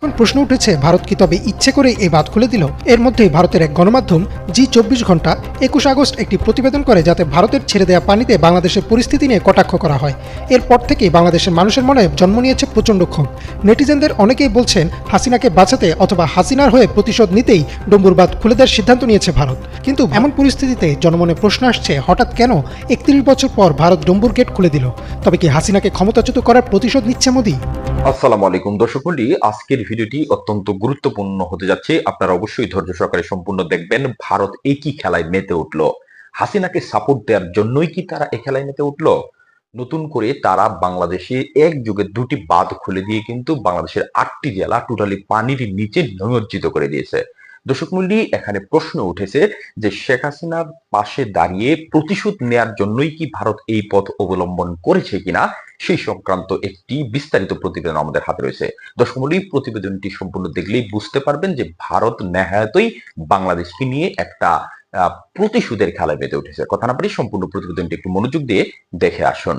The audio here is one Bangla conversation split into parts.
এখন প্রশ্ন উঠেছে, ভারত কি তবে ইচ্ছে করে এই বাঁধ খুলে দিল? এর মধ্যেই ভারতের এক গণমাধ্যম জি চব্বিশ ঘণ্টা একুশ আগস্ট একটি প্রতিবেদন করে, যাতে ভারতের ছেড়ে দেওয়া পানিতে বাংলাদেশের পরিস্থিতি নিয়ে কটাক্ষ করা হয়। এরপর থেকেই বাংলাদেশের মানুষের মনে জন্ম নিয়েছে প্রচণ্ড ক্ষোভ। নেটিজেনদের অনেকেই বলছেন, হাসিনাকে বাঁচাতে অথবা হাসিনার হয়ে প্রতিশোধ নিতেই ডম্বুর বাঁধ খুলে দেওয়ার সিদ্ধান্ত নিয়েছে ভারত। কিন্তু এমন পরিস্থিতিতে জনমনে প্রশ্ন আসছে, হঠাৎ কেন একত্রিশ বছর পর ভারত ডম্বুর গেট খুলে দিল? তবে কি হাসিনাকে ক্ষমতাচ্যুত করার প্রতিশোধ নিচ্ছে মোদী? আসসালামু আলাইকুম দর্শক মন্ডলী, আজকের ভিডিওটি অত্যন্ত গুরুত্বপূর্ণ হতে যাচ্ছে। আপনারা অবশ্যই ধৈর্য সহকারে সম্পূর্ণ দেখবেন, ভারত একই খেলায় মেতে উঠল। হাসিনাকে সাপোর্ট দেওয়ার জন্যই কি তারা এই খেলায় মেতে উঠল? নতুন করে তারা বাংলাদেশে এক যুগে দুটি বাঁধ খুলে দিয়ে কিন্তু বাংলাদেশের আটটি জেলা টোটালি পানির নিচে নিমজ্জিত করে দিয়েছে। দর্শক মন্ডলী, এখানে প্রশ্ন উঠেছে যে শেখ হাসিনার পাশে দাঁড়িয়ে প্রতিশোধ নেয়ার জন্যই কি ভারত এই পথ অবলম্বন করেছে কিনা, সেই সংক্রান্ত একটি বিস্তারিত প্রতিবেদন আমাদের হাতে রয়েছে। দর্শক মন্ডলী, প্রতিবেদনটি সম্পূর্ণ দেখলেই বুঝতে পারবেন যে ভারত নেহায়তই বাংলাদেশকে নিয়ে একটা প্রতিশোধের খেলায় বেঁধে উঠেছে। কথা না পারি সম্পূর্ণ প্রতিবেদনটি একটু মনোযোগ দিয়ে দেখে আসুন।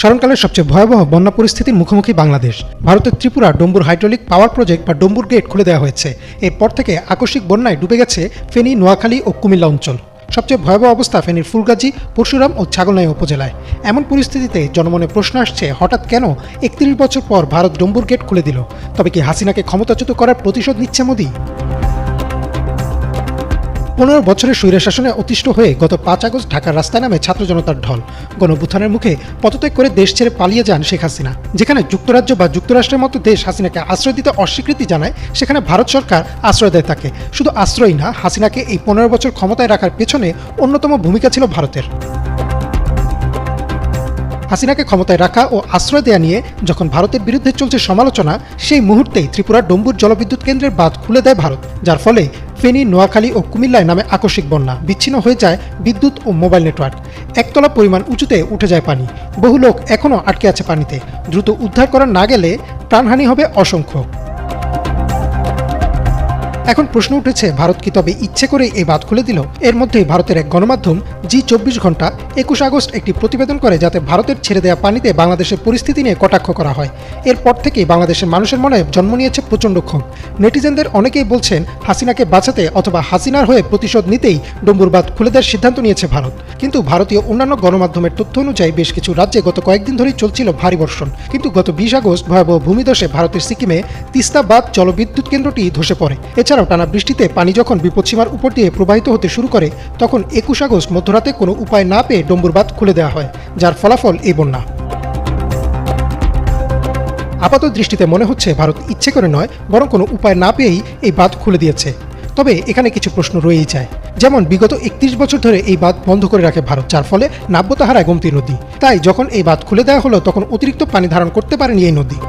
স্মরণকালের সবচেয়ে ভয়াবহ বন্যা পরিস্থিতির মুখোমুখি বাংলাদেশ। ভারতের Tripura Dumbur hydraulic power project বা ডম্বুর গেট খুলে দেওয়া হয়েছে। এরপর থেকে আকস্মিক বন্যায় ডুবে গেছে ফেনী, নোয়াখালী ও কুমিল্লা অঞ্চল। সবচেয়ে ভয়াবহ অবস্থা ফেনীর ফুলগাজী, পরশুরাম ও ছাগলনাই উপজেলায়। এমন পরিস্থিতিতে জনমনে প্রশ্ন আসছে, হঠাৎ কেন একত্রিশ বছর পর ভারত ডম্বুর গেট খুলে দিল? তবে কি হাসিনাকে ক্ষমতাচ্যুত করার প্রতিশোধ নিচ্ছে মোদী? পনেরো বছরের স্বৈর শাসনে অতিষ্ঠ হয়ে গত পাঁচ আগস্ট ঢাকার রাস্তায় নামে ছাত্র জনতার ঢল। গণবুথানের মুখে পদত্যাগ করে দেশ ছেড়ে পালিয়ে যান শেখ হাসিনা। যেখানে যুক্তরাজ্য বা যুক্তরাষ্ট্রের মতো দেশ হাসিনাকে আশ্রয় দিতে অস্বীকৃতি জানায়, সেখানে ভারত সরকার আশ্রয় দেয় তাকে। শুধু আশ্রয় না, হাসিনাকে এই পনেরো বছর ক্ষমতায় রাখার পেছনে অন্যতম ভূমিকা ছিল ভারতের। হাসিনাকে ক্ষমতায় রাখা ও আশ্রয় দেয়া নিয়ে যখন ভারতের বিরুদ্ধে চলছে সমালোচনা, সেই মুহূর্তেই ত্রিপুরার ডম্বুর জলবিদ্যুৎ কেন্দ্রের বাঁধ খুলে দেয় ভারত, যার ফলে ফেনী, নোয়াখালী ও কুমিল্লায় নামে আকস্মিক বন্যা বিচ্ছিন্ন হয়ে যায় বিদ্যুৎ ও মোবাইল নেটওয়ার্ক। একতলা পরিমাণ উঁচুতে উঠে যায় পানি। বহু লোক এখনও আটকে আছে পানিতে। দ্রুত উদ্ধার করা না গেলে প্রাণহানি হবে অসংখ্য। এখন প্রশ্ন উঠেছে, ভারত কি তবে ইচ্ছে করে এই বাঁধ খুলে দিল? এর মধ্যেই ভারতের এক গণমাধ্যম জি চব্বিশ ঘণ্টা একুশ আগস্ট একটি প্রতিবেদন করে যাতে ভারতের ছেড়ে দেওয়া পানিতে বাংলাদেশের পরিস্থিতি নিয়ে কটাক্ষ করা হয়। এরপর থেকেই বাংলাদেশের মানুষের মনে জন্ম নিয়েছে প্রচণ্ড ক্ষোভ। নেটিজেনদের অনেকেই বলছেন, হাসিনাকে বাঁচাতে অথবা হাসিনার হয়ে প্রতিশোধ নিতেই ডম্বুর বাঁধ খুলে দেওয়ার সিদ্ধান্ত নিয়েছে ভারত। কিন্তু ভারতীয় অন্যান্য গণমাধ্যমের তথ্য অনুযায়ী বেশ কিছু রাজ্যে গত কয়েকদিন ধরেই চলছিল ভারী বর্ষণ। কিন্তু গত বিশ আগস্ট ভয়াবহ ভূমিধসে ভারতের সিকিমে তিস্তা বাঁধ জলবিদ্যুৎ কেন্দ্রটি ধসে পড়ে। এছাড়াও টানা বৃষ্টিতে পানি যখন বিপদসীমার উপর দিয়ে প্রবাহিত হতে শুরু করে, তখন একুশ আগস্ট মধ্যরাতে কোনো উপায় না পেয়ে ডম্বুর বাঁধ খুলে দেওয়া হয়, যার ফলাফল এই বন্যা। আপাত দৃষ্টিতে মনে হচ্ছে ভারত ইচ্ছে করে নয়, বরং কোনো উপায় না পেয়েই এই বাঁধ খুলে দিয়েছে। তবে এখানে কিছু প্রশ্ন রয়েই যায়। যেমন, বিগত একত্রিশ বছর ধরে এই বাঁধ বন্ধ করে রাখে ভারত, যার ফলে নাব্যতা হারায় নদী। তাই যখন এই বাঁধ খুলে দেওয়া হলো, তখন অতিরিক্ত পানি ধারণ করতে পারেনি এই নদী।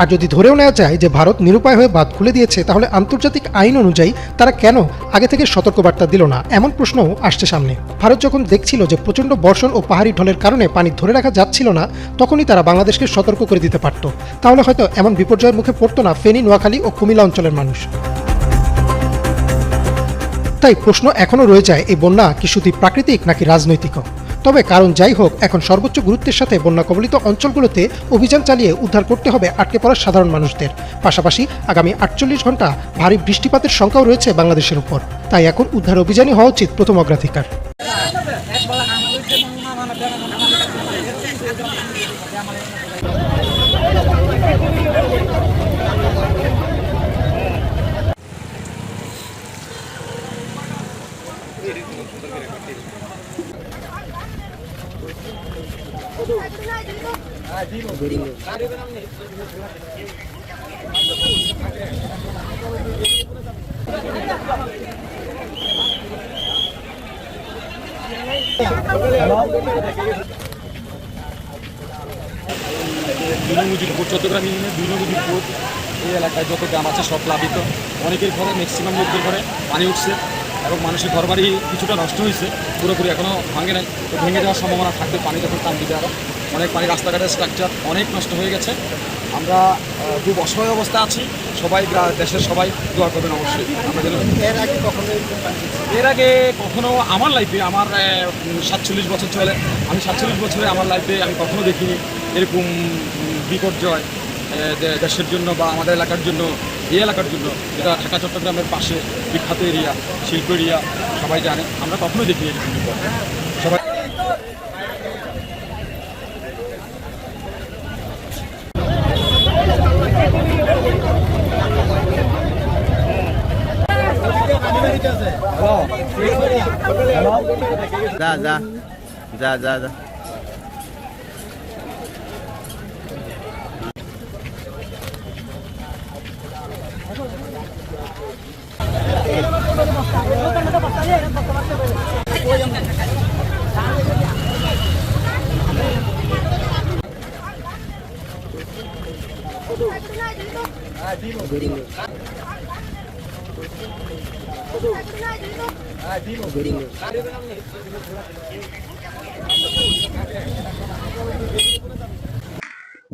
আর যদি ধরেও নেওয়া যায় যে ভারত নিরুপায় হয়ে বাঁধ খুলে দিয়েছে, তাহলে আন্তর্জাতিক আইন অনুযায়ী তারা কেন আগে থেকে সতর্কবার্তা দিল না? এমন প্রশ্নও আসছে সামনে। ভারত যখন দেখছিল যে প্রচণ্ড বর্ষণ ও পাহাড়ি ঢলের কারণে পানি ধরে রাখা যাচ্ছিল না, তখনই তারা বাংলাদেশকে সতর্ক করে দিতে পারত। তাহলে হয়তো এমন বিপর্যয়ের মুখে পড়তো না ফেনী, নোয়াখালী ও কুমিল্লা অঞ্চলের মানুষ। তাই প্রশ্ন এখনও রয়ে যায়, এই বন্যা কি শুধু প্রাকৃতিক নাকি রাজনৈতিক তবে কারণ যাই হোক, এখন সর্বোচ্চ গুরুত্বের সাথে বন্যা কবলিত অঞ্চলগুলোতে অভিযান চালিয়ে উদ্ধার করতে হবে আটকে পড়া সাধারণ মানুষদের। পাশাপাশি আগামী আটচল্লিশ ঘণ্টা ভারী বৃষ্টিপাতের সংখ্যাও রয়েছে বাংলাদেশের উপর। তাই এখন উদ্ধার অভিযানই হওয়া উচিত প্রথম অগ্রাধিকার। চট্টগ্রাম ইউনিয়নের দুর্নমুজিরপুর এই এলাকায় যত গ্রাম আছে সব প্লাবিত। অনেকের ঘরে ম্যাক্সিমাম লোকদের ঘরে পানি উঠছে। এবং মানুষের ঘরবাড়ি কিছুটা নষ্ট হয়েছে পুরোপুরি এখনও ভাঙে নাই। তো ভেঙে যাওয়ার সম্ভাবনা থাকবে পানি যখন টান দিবে আরও অনেক পানি রাস্তাঘাটের স্ট্রাকচার অনেক নষ্ট হয়ে গেছে। আমরা খুব অসহায় অবস্থা আছি। সবাই দেশের সবাই দোয়া করবেন অবশ্যই। আমরা যেন এর আগে কখনো এর আগে কখনো আমার লাইফে আমার সাতচল্লিশ বছর চলে। আমি সাতচল্লিশ বছরে আমার লাইফে আমি কখনো দেখিনি এরকম বিপর্যয় দেশের জন্য বা আমাদের এলাকার জন্য এই এলাকার জন্য যেটা ঢাকা চট্টগ্রামের পাশে বিখ্যাত এরিয়া শিল্প এরিয়া সবাই জানে আমরা কখনোই দেখিনি এরকম সবাই যা যা যা যা যা।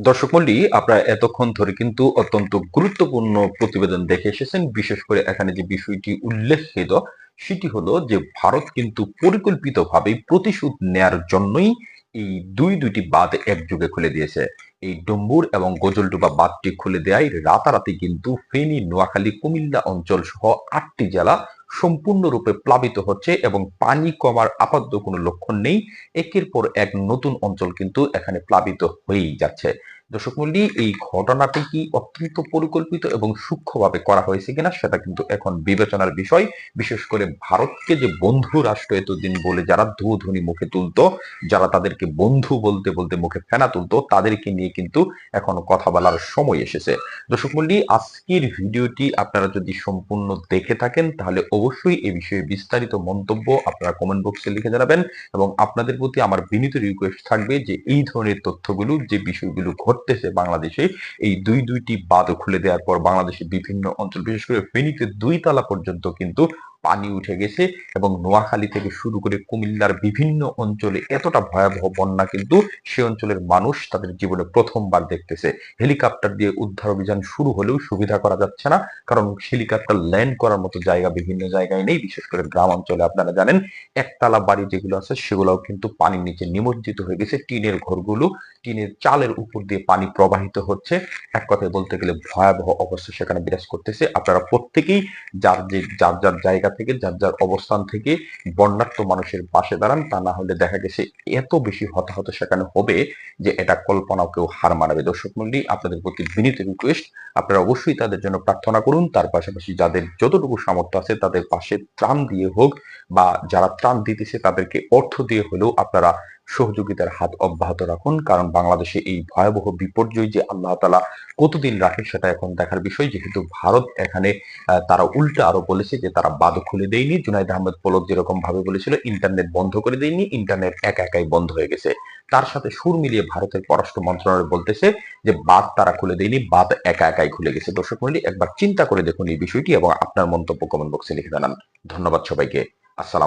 দর্শক মন্ডলী, আপনারা এতক্ষণ ধরে কিন্তু অত্যন্ত গুরুত্বপূর্ণ প্রতিবেদন দেখে এসেছেন। বিশেষ করে এখানে যে বিষয়টি উল্লেখিত, সেটি হলো যে ভারত কিন্তু পরিকল্পিতভাবে প্রতিশোধ নেয়ার জন্যই এই দুই দুইটি বাঁধ একযোগে খুলে দিয়েছে। এই ডম্বুর এবং গজলডুবা বাঁধটি খুলে দেয় রাতারাতি কিন্তু ফেনী, নোয়াখালী, কুমিল্লা অঞ্চল সহ আটটি জেলা সম্পূর্ণরূপে প্লাবিত হচ্ছে এবং পানি কমার আপাতত কোনো লক্ষণ নেই। একের পর এক নতুন অঞ্চল কিন্তু এখানে প্লাবিত হয়েই যাচ্ছে। দর্শক মন্ডলী, এই ঘটনাটি কি অত্যন্ত পরিকল্পিত এবং সূক্ষ্মভাবে করা হয়েছে কিনা সেটা কিন্তু এখন বিবেচনার বিষয়। বিশেষ করে ভারতকে যে বন্ধু রাষ্ট্র এতদিন বলে যারা ধুধুনি মুখে তুলতো, যারা তাদেরকে বন্ধু বলতে বলতে মুখে ফেনা তুলতো, তাদেরকে নিয়ে কিন্তু এখন কথা বলার সময় এসেছে। দর্শক মন্ডলী, আজকের ভিডিওটি আপনারা যদি সম্পূর্ণ দেখে থাকেন, তাহলে অবশ্যই এই বিষয়ে বিস্তারিত মন্তব্য আপনারা কমেন্ট বক্সে লিখে জানাবেন এবং আপনাদের প্রতি আমার বিনীত রিকোয়েস্ট থাকবে যে এই ধরনের তথ্যগুলো, যে বিষয়গুলো ঘটতেছে বাংলাদেশে এই দুই দুইটি বাঁধ খুলে দেওয়ার পর বাংলাদেশের বিভিন্ন অঞ্চল, বিশেষ করে ফেনীতে দুই তালা পর্যন্ত কিন্তু পানি উঠে গেছে এবং নোয়াখালী থেকে শুরু করে কুমিল্লার বিভিন্ন অঞ্চলে এতটা ভয়াবহ বন্যা কিন্তু সে অঞ্চলের মানুষ তাদের জীবনে প্রথমবার দেখতেছে। হেলিকপ্টার দিয়ে উদ্ধার অভিযান শুরু হলেও সুবিধা করা যাচ্ছে না, কারণ হেলিকপ্টার ল্যান্ড করার মতো জায়গা বিভিন্ন জায়গায় নেই, বিশেষ করে গ্রাম অঞ্চলে আপনারা জানেন। একতলা বাড়ি যেগুলো আছে, সেগুলোও কিন্তু পানির নিচে নিমজ্জিত হয়ে গেছে। টিনের ঘরগুলো, টিনের চালের উপর দিয়ে পানি প্রবাহিত হচ্ছে। এক কথায় বলতে গেলে ভয়াবহ অবস্থা সেখানে বিরাজ করতেছে। আপনারা প্রত্যেকেই যার যে, যার যার জায়গা থেকে, যার যার অবস্থান থেকে বন্যার্থ মানুষের পাশে দাঁড়ান, তা না হলে দেখা গেছে এত বেশি হতাহত সেখানে হবে যে এটা কল্পনাও কেউ হার মানাবে। দর্শক মন্ডলী, আপনাদের প্রতি বিনীত রিকোয়েস্ট আপনারা অবশ্যই তাদের জন্য প্রার্থনা করুন। তার পাশাপাশি যাদের যতটুকু সামর্থ্য আছে তাদের পাশে ত্রাণ দিয়ে হোক বা যারা ত্রাণ দিতেছে তাদেরকে অর্থ দিয়ে হলেও আপনারা সহযোগিতার হাত অব্যাহত রাখুন। কারণ বাংলাদেশে এই ভয়াবহ বিপর্যয় যে আল্লাহ তালা কতদিন রাখে সেটা এখন দেখার বিষয়। যেহেতু ভারত এখানে তারা উল্টা আরও বলেছে যে তারা বাদ খুলে দেয়নি। জুনাইদ আহমেদ পলক যেরকম ভাবে বলেছিল, ইন্টারনেট বন্ধ করে দেয়নি, ইন্টারনেট একা একাই বন্ধ হয়ে গেছে। তার সাথে সুর মিলিয়ে ভারতের পররাষ্ট্র মন্ত্রণালয় বলতেছে যে বাদ তারা খুলে দেয়নি বাদ একা একাই খুলে গেছে। দর্শক মন্ডলী, একবার চিন্তা করে দেখুন এই বিষয়টি এবং আপনার মন্তব্য কমেন্ট বক্সে লিখে জানান। ধন্যবাদ সবাইকে। আসসালাম